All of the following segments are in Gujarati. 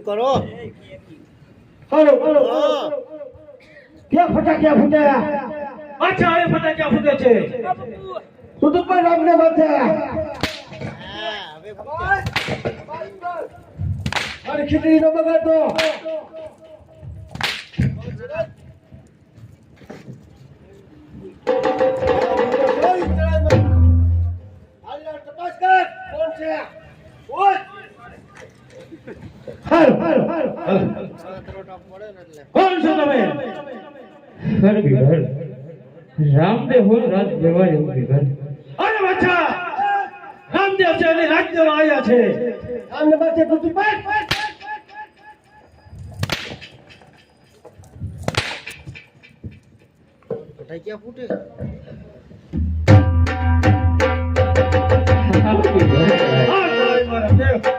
કરો. હાલો હાલો હા. ક્યાં ફટાક્યા ફૂટ્યા? અચ્છા હવે ફટાક્યા ફૂટે છે. પણ રામને હવે મારી ખીચડી નો બગાડતો રામદેવ હોય રાજ દેવા એવું વિઘન અરે બચ્ચા! રામદેવ છે અને રાજદેવ આવ્યા છે. રામને માથે તું તું પાડ ફટાક્યા ફૂટે. તારે મારા દેવ.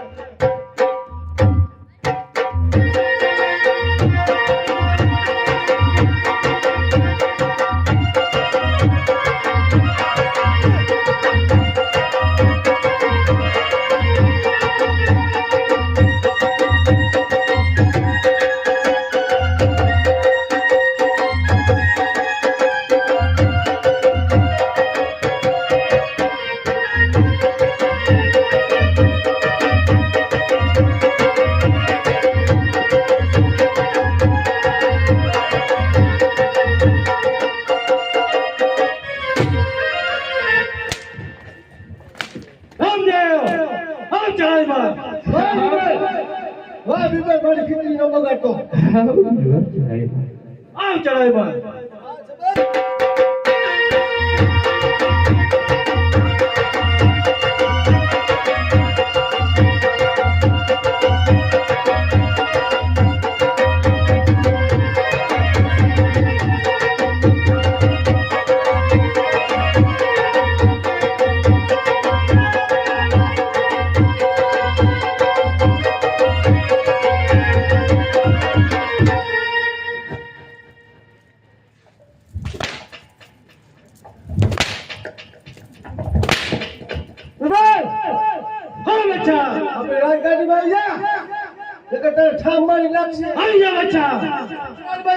পায়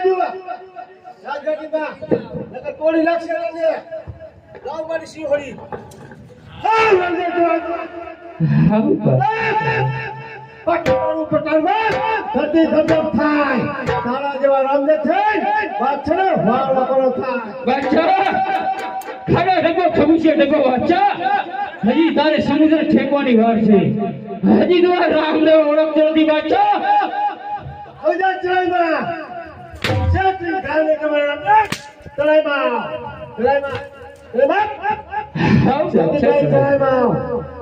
બાજુ રાજગાડીમાં નકર તોડી નાખશે તને લાવ મારી સિંહોડી આ રામદેવ ધરતી થાય. તારા જેવા રામદેવ થઈ વાત છે ને વાળ થાય. બાદશાહ ખાડા ડગો ખબુશે ડગો બાદશાહ હજી તારે સમુદ્ર ઠેકવાની વાર છે. હજી તો આ રામદેવ ઓળખ જલ્દી બાદશાહ હવે જા શેઠની ગાને કમાયા ચડાઈમાં ચડાઈમાં ચડાઈમાં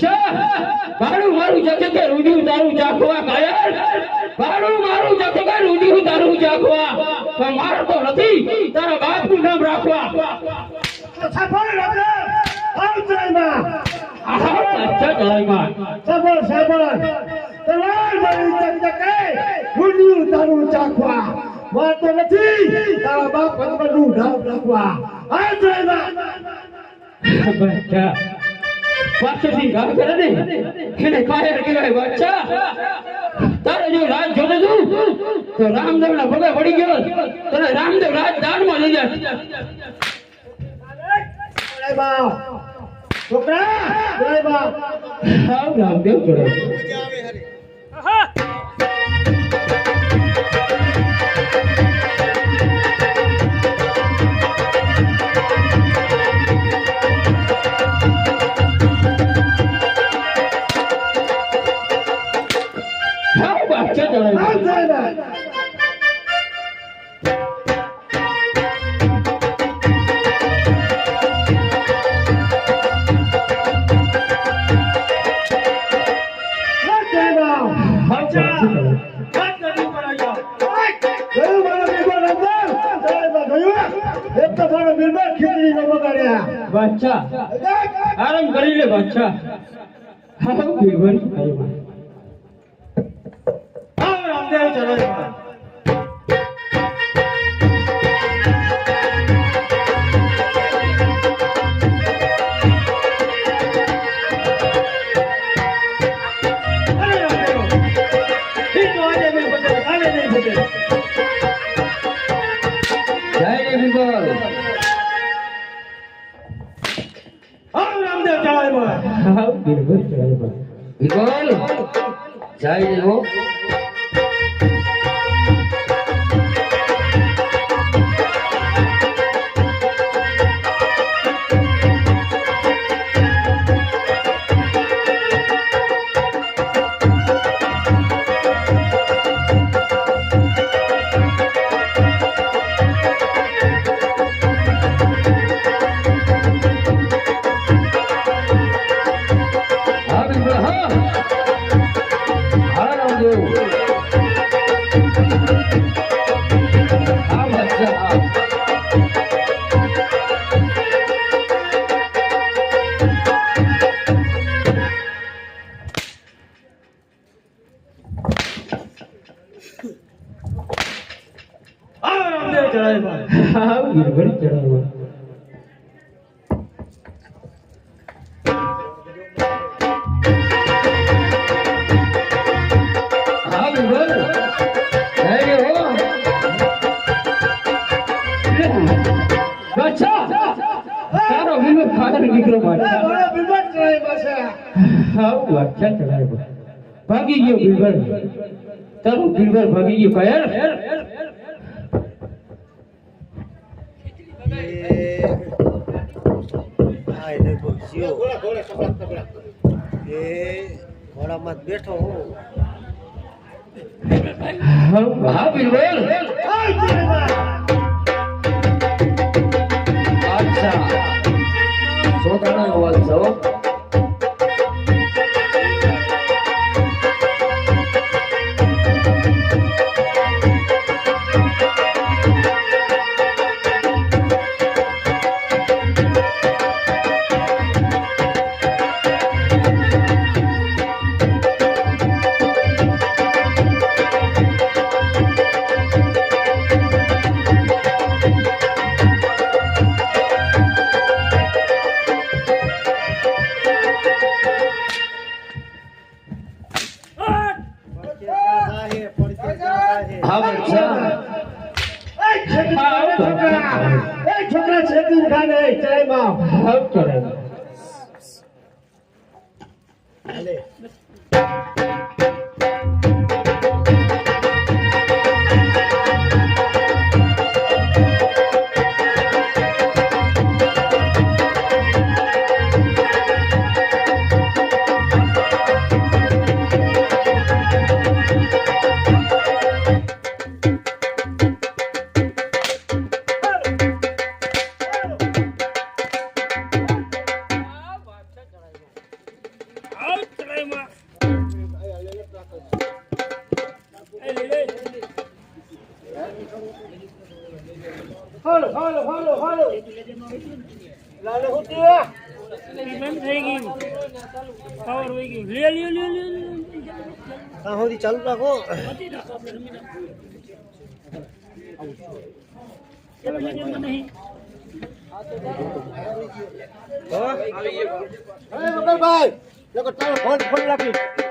બાદશાહ મારું મારું જગે કે રૂજુ તારું ચાખવા કાયર? મારું મારું જગે કે રૂજુ તારું ચાખવા? પણ મારતો નથી તારા બાપનું નામ રાખવા. સફળ ચડાઈમાં આહા બાદશાહ જલાઈમાં સફળ સફળ તલવાર મારી. ચકચકે ગુંડિયું તારું ચાખવા. મારતો નથી તારા બાપ હસબન્ડનું નામ રાખવા. પાછળથી ગાળ કરે ને એને કાયર કહેવાય બાદશાહ તારે જો રાજ જોતો તું તો રામદેવ ના ભગે પડી ગયો. તને રામદેવ રાજ દાનમાં લઈ જાય. છોકરા રામદેવ જોડે. બાદશાહ આરામ કરી લે બાદશાહ હા ભગવાન કાલે નહીં બદલે જય રે ચડાવ્યા ચડાવ્યા બીરબલ દીકરો બાદશાહ મારા બિલબલ હા બાદશાહ ભાગી ગયો બીરબલ. તારો બીરબલ ભાગી ગયો કયર આ એટલે ભૂસ્યો. એ ઘોડામાં બેઠો હું. હા હા છોકરા એ છોકરા. એ છોકરા છેદી ખાને ચડાવ્યા હા ચડાવ્યો હાલે. હાલો હાલો હાલો. લાલે હું થયું? ત્યાં સુધી ચાલુ રાખો. હા? લોકો તારો ફોન ફોન રાખી.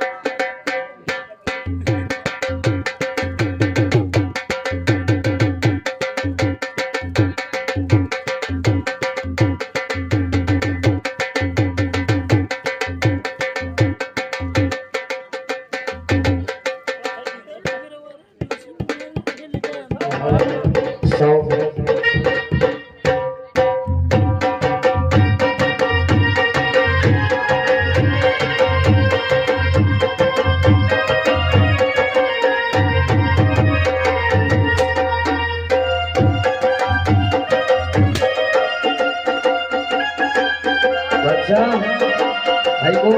બાદશાહ આઈકો